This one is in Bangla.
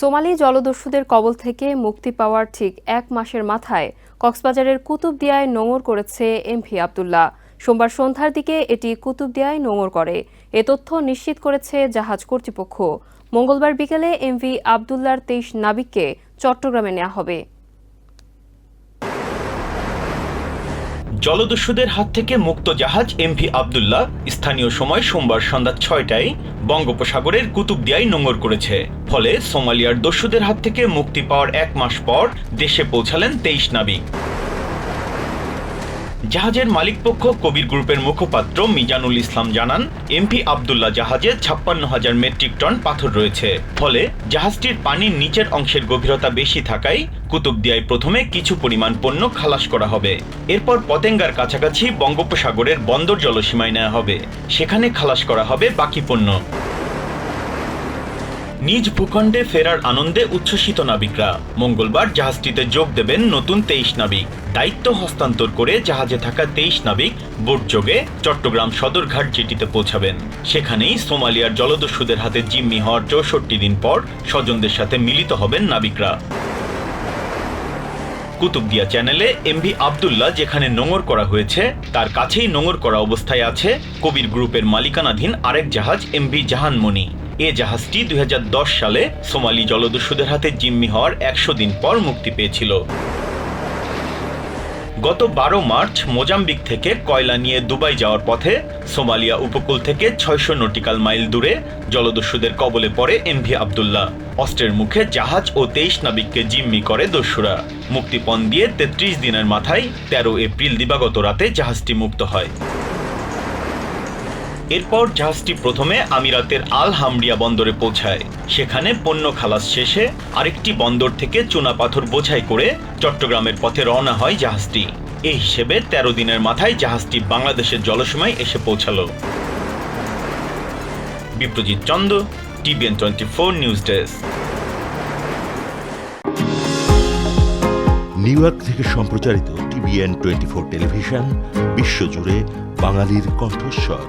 সোমালি জলদস্যুদের কবল থেকে মুক্তি পাওয়ার ঠিক এক মাসের মাথায় কক্সবাজারের কুতুবদিয়ায় নোঙর করেছে এমভি আবদুল্লাহ। সোমবার সন্ধ্যার দিকে এটি কুতুবদিয়ায় নোঙর করে। এ তথ্য নিশ্চিত করেছে জাহাজ কর্তৃপক্ষ। মঙ্গলবার বিকেলে এমভি আবদুল্লার তেইশ নাবিককে চট্টগ্রামে নেওয়া হবে। জলদস্যুদের হাত থেকে মুক্ত জাহাজ এমভি আবদুল্লাহ স্থানীয় সময় সোমবার সন্ধ্যা ছয়টায় বঙ্গোপসাগরের কুতুবদিয়ায় নোঙর করেছে। ফলে সোমালিয়ার দস্যুদের হাত থেকে মুক্তি পাওয়ার এক মাস পর দেশে পৌঁছালেন তেইশ নাবিক। জাহাজের মালিকপক্ষ কবির গ্রুপের মুখপাত্র মিজানুল ইসলাম জানান, এমপি আবদুল্লাহ জাহাজে ছাপ্পান্ন হাজার মেট্রিক টন পাথর রয়েছে। ফলে জাহাজটির পানির নিচের অংশের গভীরতা বেশি থাকায় কুতুবদিয়ায় প্রথমে কিছু পরিমাণ পণ্য খালাস করা হবে। এরপর পতেঙ্গার কাছাকাছি বঙ্গোপসাগরের বন্দর জলসীমায় নেওয়া হবে। সেখানে খালাস করা হবে বাকি পণ্য। নিজ ভূখণ্ডে ফেরার আনন্দে উচ্ছ্বসিত নাবিকরা। মঙ্গলবার জাহাজটিতে যোগ দেবেন নতুন তেইশ নাবিক। দায়িত্ব হস্তান্তর করে জাহাজে থাকা তেইশ নাবিক বোটযোগে চট্টগ্রাম সদরঘাট জেটিতে পৌঁছাবেন। সেখানেই সোমালিয়ার জলদস্যুদের হাতে জিম্মি হওয়ার চৌষট্টি দিন পর স্বজনদের সাথে মিলিত হবেন নাবিকরা। কুতুবদিয়া চ্যানেলে এমভি আবদুল্লাহ যেখানে নোঙর করা হয়েছে, তার কাছেই নোঙর করা অবস্থায় আছে কবির গ্রুপের মালিকানাধীন আরেক জাহাজ এমভি জাহানমণি। এ জাহাজটি দুই হাজার দশ সালে সোমালি জলদস্যুদের হাতে জিম্মি হওয়ার একশো দিন পর মুক্তি পেয়েছিল। গত বারো মার্চ মোজাম্বিক থেকে কয়লা নিয়ে দুবাই যাওয়ার পথে সোমালিয়া উপকূল থেকে ছয়শো নটিক্যাল মাইল দূরে জলদস্যুদের কবলে পড়ে এমভি আবদুল্লাহ। অস্ত্রের মুখে জাহাজ ও তেইশ নাবিককে জিম্মি করে দস্যুরা। মুক্তিপণ দিয়ে তেত্রিশ দিনের মাথায় তেরো এপ্রিল দিবাগত রাতে জাহাজটি মুক্ত হয়। এরপর জাহাজটি প্রথমে আমিরাতের আল হামরিয়া বন্দরে পৌঁছায়। সেখানে পণ্য খালাস শেষে আরেকটি বন্দর থেকে চুনাপাথর বোঝাই করে চট্টগ্রামের পথে রওনা হয় জাহাজটি। এই হিসেবে তেরো দিনের মাথায় জাহাজটি বাংলাদেশের জলসীমায় এসে পৌঁছালো। Biprajit Chanda, TVN twenty four news desk. New York থেকে সম্প্রচারিত টিভিএন টোয়েন্টি ফোর টেলিভিশন, বিশ্বজুড়ে বাঙালির কণ্ঠস্বর।